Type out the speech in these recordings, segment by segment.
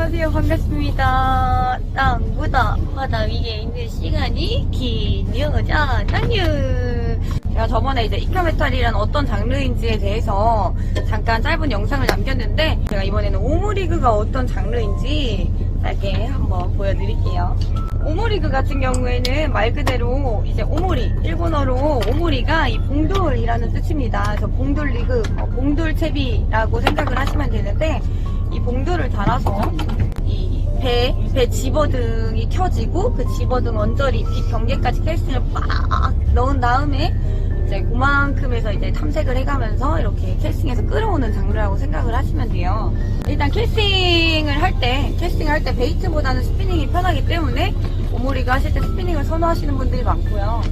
안녕하세요. 반갑습니다. 땅보다 바다 위에 있는 시간이 긴 여자 남유. 제가 저번에 이제 이카메탈이란 어떤 장르인지에 대해서 잠깐 짧은 영상을 남겼는데 제가 이번에는 오므리그가 어떤 장르인지 짧게 한번 보여드릴게요. 오모리그 같은 경우에는 말 그대로 이제 오모리 일본어로 오모리가 이 봉돌이라는 뜻입니다. 그래서 봉돌 리그, 어, 봉돌 채비라고 생각을 하시면 되는데 이 봉돌을 달아서 이 배, 배 집어등이 켜지고 그 집어등 언저리 빛 경계까지 캐스팅을 빡 넣은 다음에 이제 그만큼에서 이제 탐색을 해가면서 이렇게 캐스팅해서 끌어오는 장르라고 생각을 하시면 돼요. 일단 캐스팅을 할 때, 캐스팅을 할 때 베이트보다는 스피닝이 편하기 때문에 오모리그 하실 때 스피닝을 선호하시는 분들이 많고요.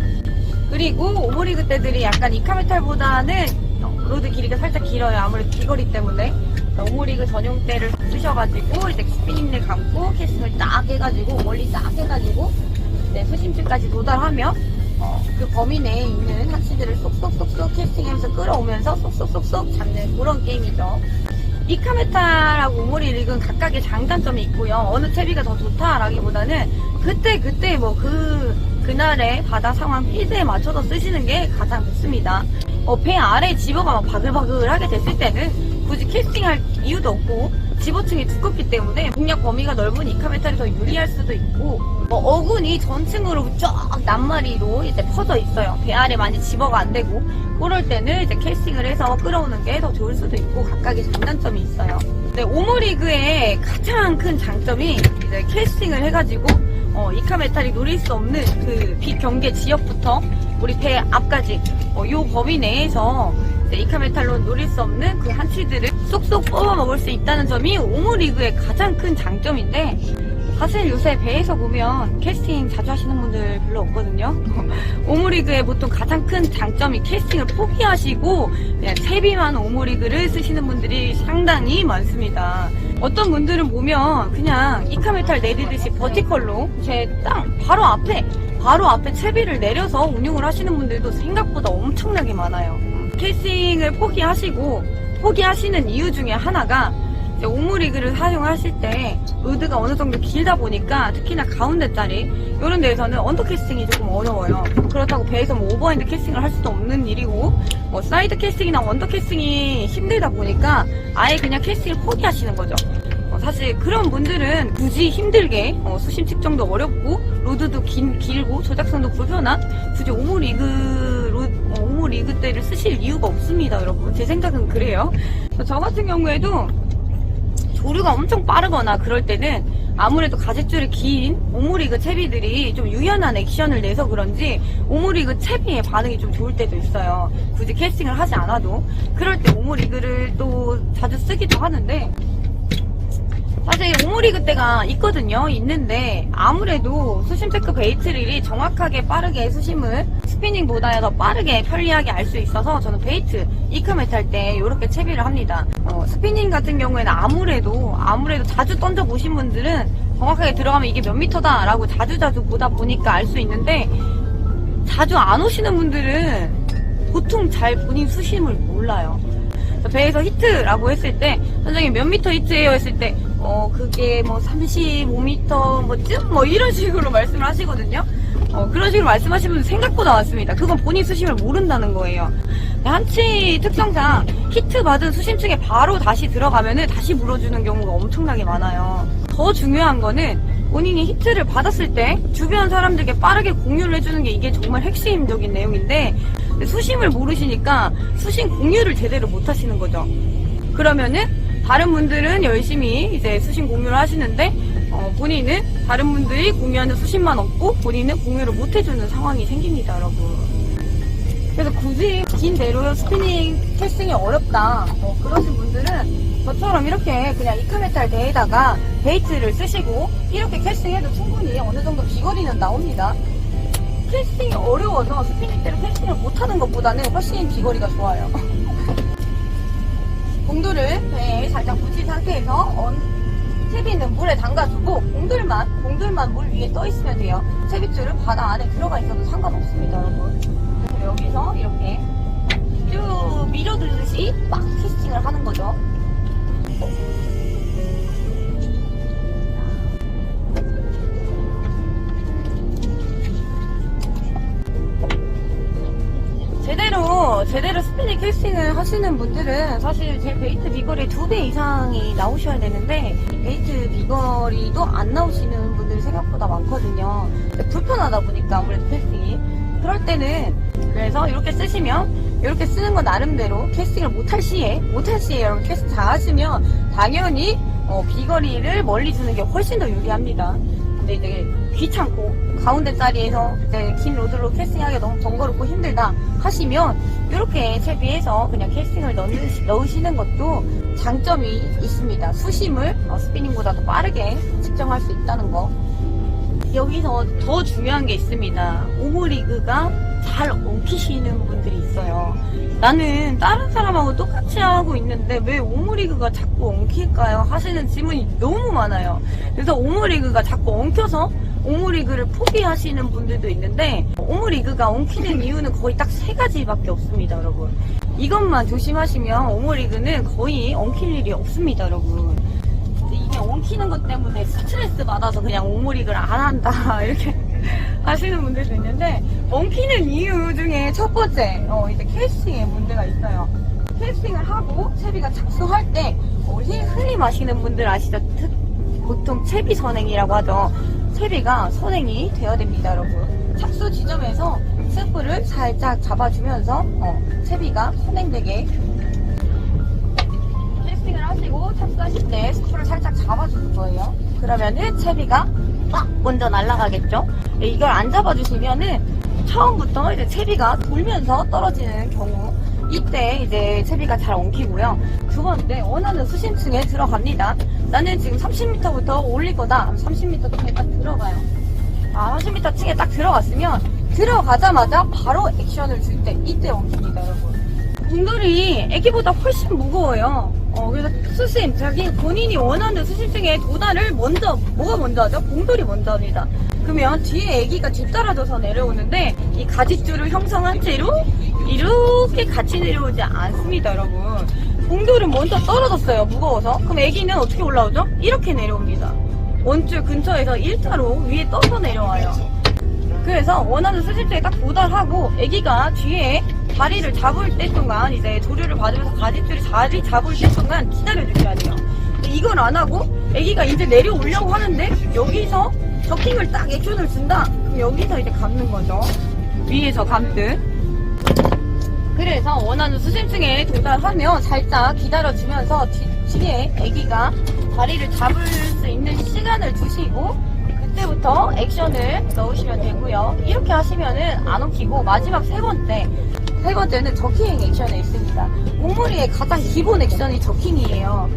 그리고 오모리그 때들이 약간 이카메탈보다는 로드 길이가 살짝 길어요. 아무래도 비거리 때문에. 오모리그 전용 대를 쓰셔가지고 이제 스피닝을 감고 캐스팅을 딱 해가지고 멀리 딱 해가지고 네, 수심층까지 도달하면 어, 그 범위 내에 있는 한치들을 쏙쏙쏙쏙 캐스팅하면서 끌어오면서 쏙쏙쏙쏙 잡는 그런 게임이죠. 이카메탈하고 오모리 릭은 각각의 장단점이 있고요. 어느 채비가 더 좋다라기보다는 그때 그때 뭐그 그날의 바다 상황 필드에 맞춰서 쓰시는 게 가장 좋습니다. 어, 배 아래 집어가 막 바글바글 하게 됐을 때는 굳이 캐스팅할 이유도 없고 집어층이 두껍기 때문에 공략 범위가 넓은 이카메탈이 더 유리할 수도 있고 뭐 어군이 전층으로 쫙 낱마리로 이제 퍼져 있어요. 배 아래 많이 집어가 안 되고 그럴 때는 이제 캐스팅을 해서 끌어오는 게 더 좋을 수도 있고 각각의 장단점이 있어요. 네, 오모리그의 가장 큰 장점이 이제 캐스팅을 해가지고 어, 이카메탈이 노릴 수 없는 그빛 경계 지역부터 우리 배 앞까지 어, 요 범위 내에서 이카메탈로 노릴 수 없는 그 한치들을 쏙쏙 뽑아 먹을 수 있다는 점이 오모리그의 가장 큰 장점인데 사실 요새 배에서 보면 캐스팅 자주 하시는 분들 별로 없거든요. 오모리그의 보통 가장 큰 장점이 캐스팅을 포기하시고 그냥 채비만 오모리그를 쓰시는 분들이 상당히 많습니다. 어떤 분들은 보면 그냥 이카메탈 내리듯이 버티컬로 제 땅 바로 앞에 바로 앞에 채비를 내려서 운용을 하시는 분들도 생각보다 엄청나게 많아요. 캐스팅을 포기하시고 포기하시는 이유 중에 하나가 오므리그를 사용하실 때 로드가 어느 정도 길다 보니까 특히나 가운데 자리 이런 데에서는 언더 캐스팅이 조금 어려워요. 그렇다고 배에서 뭐 오버핸드 캐스팅을 할 수도 없는 일이고 뭐 사이드 캐스팅이나 언더 캐스팅이 힘들다 보니까 아예 그냥 캐스팅을 포기하시는 거죠. 어, 사실 그런 분들은 굳이 힘들게 어, 수심 측정도 어렵고 로드도 긴, 길고 조작성도 불편한 굳이 오므리그 로, 어, 오므리그 때를 쓰실 이유가 없습니다, 여러분. 제 생각은 그래요. 저 같은 경우에도 조류가 엄청 빠르거나 그럴 때는 아무래도 가죽줄이 긴 오모리그 채비들이 좀 유연한 액션을 내서 그런지 오모리그 채비의 반응이 좀 좋을 때도 있어요. 굳이 캐스팅을 하지 않아도. 그럴 때 오모리그를 또 자주 쓰기도 하는데 사실 오모리그 때가 있거든요. 있는데 아무래도 수심 체크 베이트릴이 정확하게 빠르게 수심을 스피닝보다 더 빠르게 편리하게 알 수 있어서 저는 베이트 이카메탈 때 이렇게 채비를 합니다. 어, 스피닝 같은 경우에는 아무래도 아무래도 자주 던져 보신 분들은 정확하게 들어가면 이게 몇 미터다라고 자주 자주 보다 보니까 알 수 있는데 자주 안 오시는 분들은 보통 잘 본인 수심을 몰라요. 배에서 히트라고 했을 때 선생님 몇 미터 히트예요 했을 때 어 그게 뭐 35미터 뭐쯤 뭐 이런 식으로 말씀을 하시거든요. 어 그런 식으로 말씀하시는 분 생각보다 많습니다. 그건 본인 수심을 모른다는 거예요. 한치 특성상 히트 받은 수심층에 바로 다시 들어가면은 다시 물어주는 경우가 엄청나게 많아요. 더 중요한 거는 본인이 히트를 받았을 때 주변 사람들에게 빠르게 공유를 해주는 게 이게 정말 핵심적인 내용인데 수심을 모르시니까 수심 공유를 제대로 못 하시는 거죠. 그러면은 다른 분들은 열심히 이제 수심 공유를 하시는데 어, 본인은 다른 분들이 공유하는 수심만 없고 본인은 공유를 못 해주는 상황이 생깁니다, 여러분. 그래서 굳이 긴 대로 스피닝 캐스팅이 어렵다 뭐 그러신 분들은 저처럼 이렇게 그냥 이카메탈 대에다가 베이트를 쓰시고 이렇게 캐스팅해도 충분히 어느 정도 비거리는 나옵니다. 캐스팅이 어려워서 스피닝 때로 캐스팅을 못하는 것보다는 훨씬 비거리가 좋아요. 공돌을 배에 살짝 붙인 상태에서 언, 채비는 물에 담가두고 공돌만 공돌만 물 위에 떠 있으면 돼요. 채비줄은 바다 안에 들어가 있어도 상관없습니다, 여러분. 그래서 여기서 이렇게 쭉 밀어두듯이 막 캐스팅을 하는 거죠. 제대로 스피닝 캐스팅을 하시는 분들은 사실 제 베이트 비거리 두 배 이상이 나오셔야 되는데 베이트 비거리도 안 나오시는 분들이 생각보다 많거든요. 불편하다 보니까 아무래도 캐스팅이 그럴 때는 그래서 이렇게 쓰시면 이렇게 쓰는 건 나름대로 캐스팅을 못할 시에 못할 시에 여러분 캐스팅 잘 하시면 당연히 어, 비거리를 멀리 주는 게 훨씬 더 유리합니다. 근데 이제 귀찮고 가운데 자리에서 이제 긴 로드로 캐스팅하기 너무 번거롭고 힘들다 하시면 이렇게 채비해서 그냥 캐스팅을 넣으시, 넣으시는 것도 장점이 있습니다. 수심을 어, 스피닝보다 더 빠르게 측정할 수 있다는 거. 여기서 더 중요한 게 있습니다. 오므리그가 잘 엉키시는 분들이 있어요. 나는 다른 사람하고 똑같이 하고 있는데 왜 오므리그가 자꾸 엉킬까요? 하시는 질문이 너무 많아요. 그래서 오므리그가 자꾸 엉켜서 오므리그를 포기하시는 분들도 있는데 오므리그가 엉키는 이유는 거의 딱 세 가지밖에 없습니다, 여러분. 이것만 조심하시면 오므리그는 거의 엉킬 일이 없습니다, 여러분. 이게 엉키는 것 때문에 스트레스 받아서 그냥 오므리그를 안 한다 이렇게 하시는 분들도 있는데 엉키는 이유 중에 첫 번째 어, 이제 캐스팅에 문제가 있어요. 캐스팅을 하고 채비가 착수할 때 어, 흔히 마시는 분들 아시죠? 특- 보통 채비 선행이라고 하죠. 채비가 선행이 되어야 됩니다, 여러분. 착수 지점에서 스프를 살짝 잡아주면서 어, 채비가 선행되게 캐스팅을 하시고 착수하실 때 스프를 살짝 잡아주는 거예요. 그러면은 채비가 딱 먼저 날아가겠죠. 네, 이걸 안 잡아주시면은 처음부터 이제 채비가 돌면서 떨어지는 경우 이때 이제 채비가 잘 엉키고요. 두 번째 원하는 수심층에 들어갑니다. 나는 지금 30m부터 올릴 거다. 30m 층에 딱 들어가요. 아 30m 층에 딱 들어갔으면 들어가자마자 바로 액션을 줄 때 이때 엉킵니다 여러분. 공돌이 애기보다 훨씬 무거워요. 어, 그래서 수심, 자기 본인이 원하는 수심층에 도달을 먼저, 뭐가 먼저 하죠? 공돌이 먼저 합니다. 그러면 뒤에 애기가 뒤따라져서 내려오는데 이 가지줄을 형성한 채로 이렇게 같이 내려오지 않습니다, 여러분. 공돌은 먼저 떨어졌어요, 무거워서. 그럼 애기는 어떻게 올라오죠? 이렇게 내려옵니다. 원줄 근처에서 1타로 위에 떠서 내려와요. 그래서 원하는 수심층에 딱 도달하고 아기가 뒤에 다리를 잡을 때 동안 이제 조류를 받으면서 가지줄이 자리 잡을 때 동안 기다려주셔야 돼요. 이걸 안 하고 아기가 이제 내려오려고 하는데 여기서 저킹을 딱 액션을 준다? 그럼 여기서 이제 감는 거죠. 위에서 감듯. 그래서 원하는 수심층에 도달하면 살짝 기다려주면서 뒤, 뒤에 아기가 다리를 잡을 수 있는 시간을 두시고 그때부터 액션을 넣으시면 되고요. 이렇게 하시면은 안 엉키고 마지막 세 번째 세 번째는 저킹 액션에 있습니다. 옥무리의 가장 기본 액션이 저킹이에요.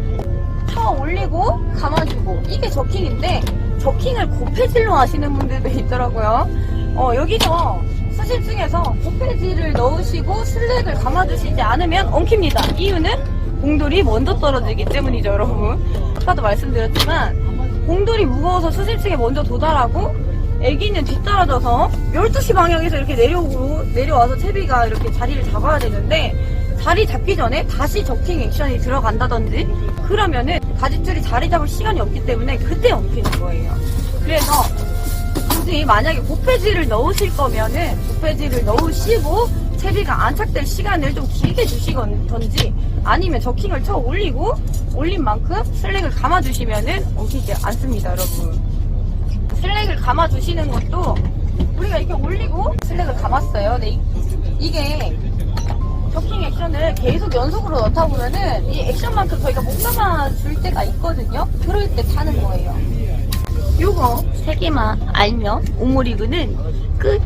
쳐 올리고 감아주고 이게 저킹인데 저킹을 고패질로 하시는 분들도 있더라고요. 어, 여기서 수심층에서 고패질을 넣으시고 슬랙을 감아주시지 않으면 엉킵니다. 이유는 공돌이 먼저 떨어지기 때문이죠, 여러분. 아까도 말씀드렸지만 공돌이 무거워서 수심층에 먼저 도달하고 애기는 뒤따라져서 12시 방향에서 이렇게 내려오고 내려와서 채비가 이렇게 자리를 잡아야 되는데 자리 잡기 전에 다시 적킹 액션이 들어간다든지 그러면은 가지줄이 자리 잡을 시간이 없기 때문에 그때 엉키는 거예요. 그래서 굳이 만약에 고패지를 넣으실 거면은 고패지를 넣으시고 채비가 안착될 시간을 좀 길게 주시던지 아니면 저킹을 쳐 올리고 올린 만큼 슬랙을 감아주시면은 엉키지 않습니다, 여러분. 슬랙을 감아주시는 것도 우리가 이렇게 올리고 슬랙을 감았어요. 근데 이, 이게 저킹 액션을 계속 연속으로 넣다 보면은 이 액션만큼 저희가 못 감아줄 때가 있거든요. 그럴 때 차는 거예요. 요거 세 개만 알면 오모리그는 끝